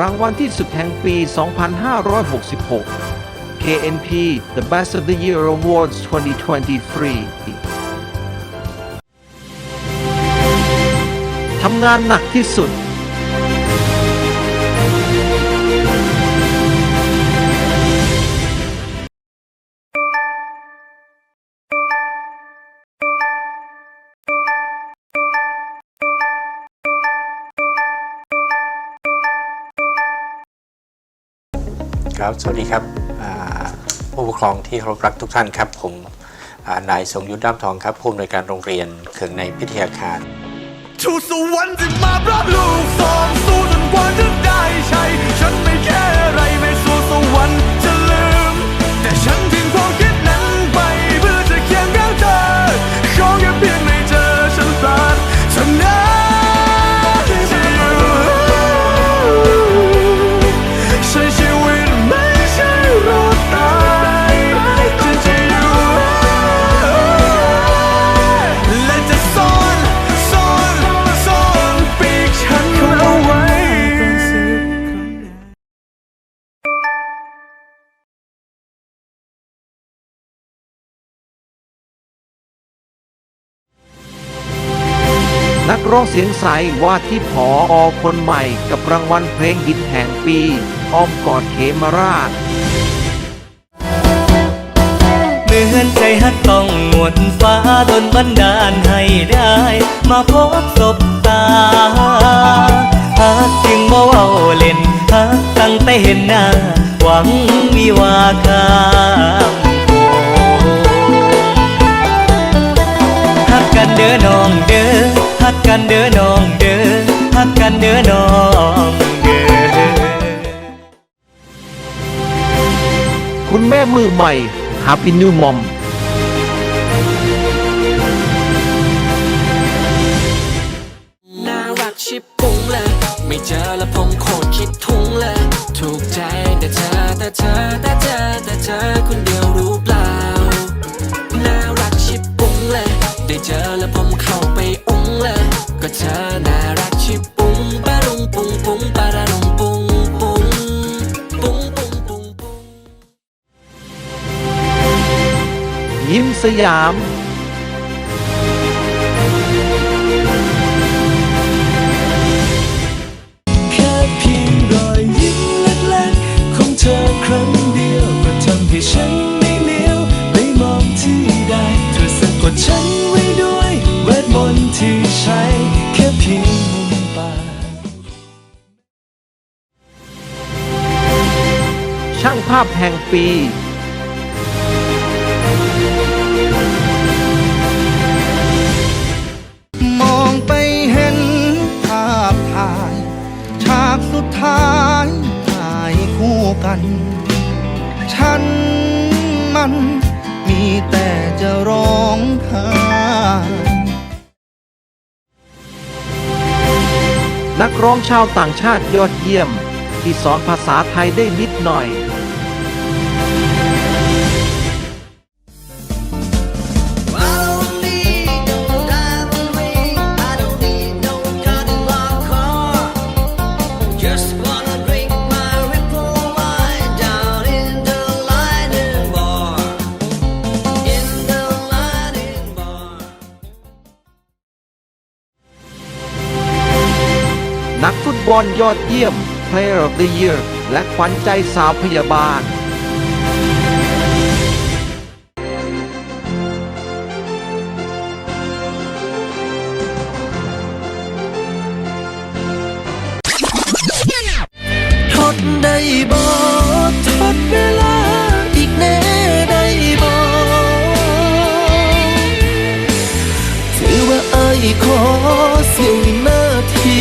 รางวัลที่สุดแห่งปี 2566 KNP The Best of the Year Awards 2023 ทำงานหนักที่สุด ครับ สวัสดีครับผู้ปกครองที่เคารพรักทุกท่านครับ ผมนายทรงยุทธด้ามทองครับผู้อำนวยการโรงเรียนเขืองในพิทยาคารชูสวรรค์จะมารับลูกสองสู้จนกว่าจะได้ใช้ฉันไม่แค่ไร ร้องเสียงใสว่าที่ผออคนใหม่กับรางวัลเพลงฮิตแห่งปี อ้อมกอดเขมราชเหมือนใจฮักต้องหมดฟ้าดนบันดาลให้ได้ มาพบศบตาฮักจึงบ่เว้าเล่นฮักตั้งแต่เห็นหน้า หวังวิวาคา กกันเด้อน้องเด้อฮักกันเด้อน้องเด้อคุณแม่มือใหม่ Happy New Mom น่ารักชิบปุ้งเลย ไม่เจอแล้วผมโคตรคิดทุ้งเลย ถูกใจแต่เธอแต่เธอแต่เธอ วก็ทำให้ฉันไม่เลี้ยวไม่มองที่ใดเธอสะกดฉันไว้ด้วยเวทมนต์ที่ใช้แค่เพียงมุมปากช่างภาพแห่งปี ชาวต่างชาติยอดเยี่ยม ที่สอนภาษาไทยได้นิดหน่อย นักฟุตบอลยอดเยี่ยม Player of the Year และขวัญใจสาวพยาบาล ทดได้บ่ทดเวลาอีกแน่ได้บ่ถือว่าไอ้ายขอเสี้ยววินาที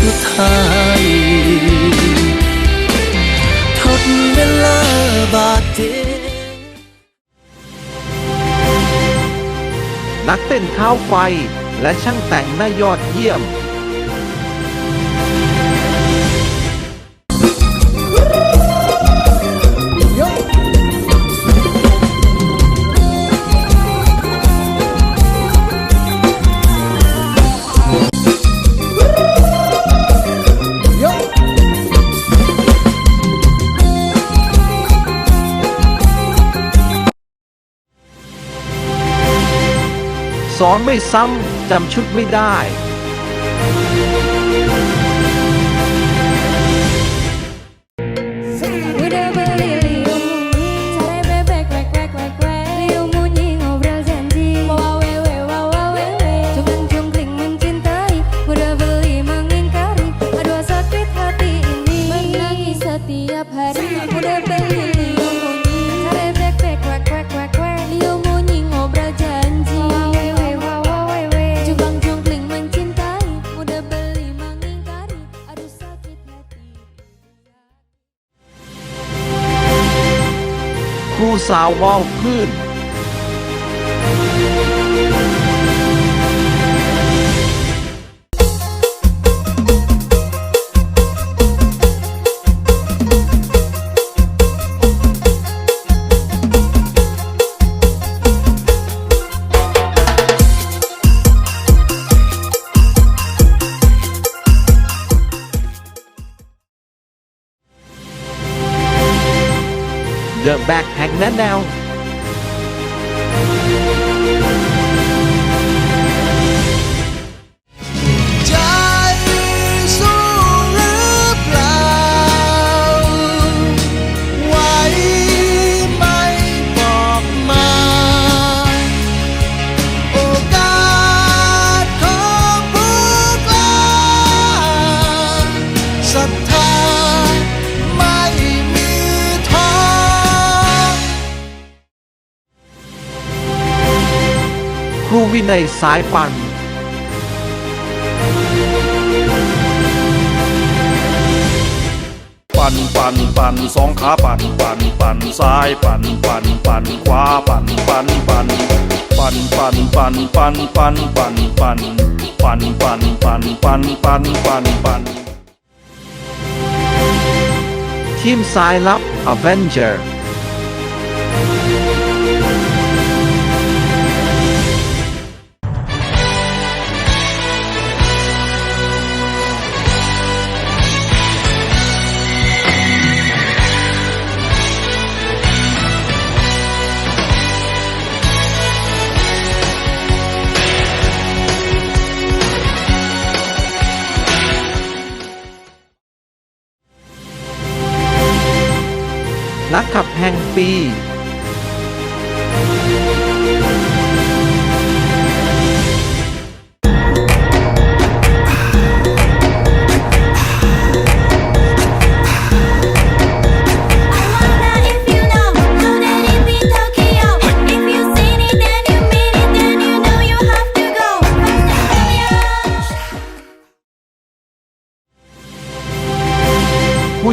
ส ดท้ายทดเวลาบาดเจ็บนักเต้นเท้าไฟและช่างแต่งหน้ายอดเยี่ยม อนไม่ซ้ำจำชุดไม่ไดู้้สาวห้องพื้น the backpack. That now รูวินัยสายปั่น ปั่นปั่นปั่นสองขาปั่นปั่นปั่นซ้ายปั่นปั่นปั่นขวาปั่นปั่นปั่นปั่นปั่นปั่นปั่นปั่นปั่นปั่นปั่นปั่นปั่นปั่นปันปันปันทีมสายลับ Avenger be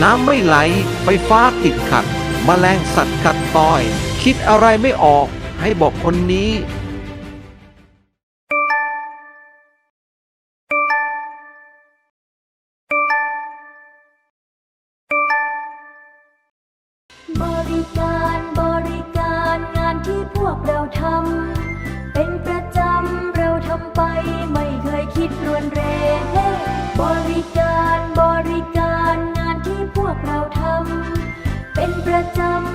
น้ำไม่ไหล ไฟฟ้าติดขัดมแมลงสัตว์ขัดต่อย คิดอะไรไม่ออกให้บอกคนนี้บริการบริการงานที่พวกเราทำ some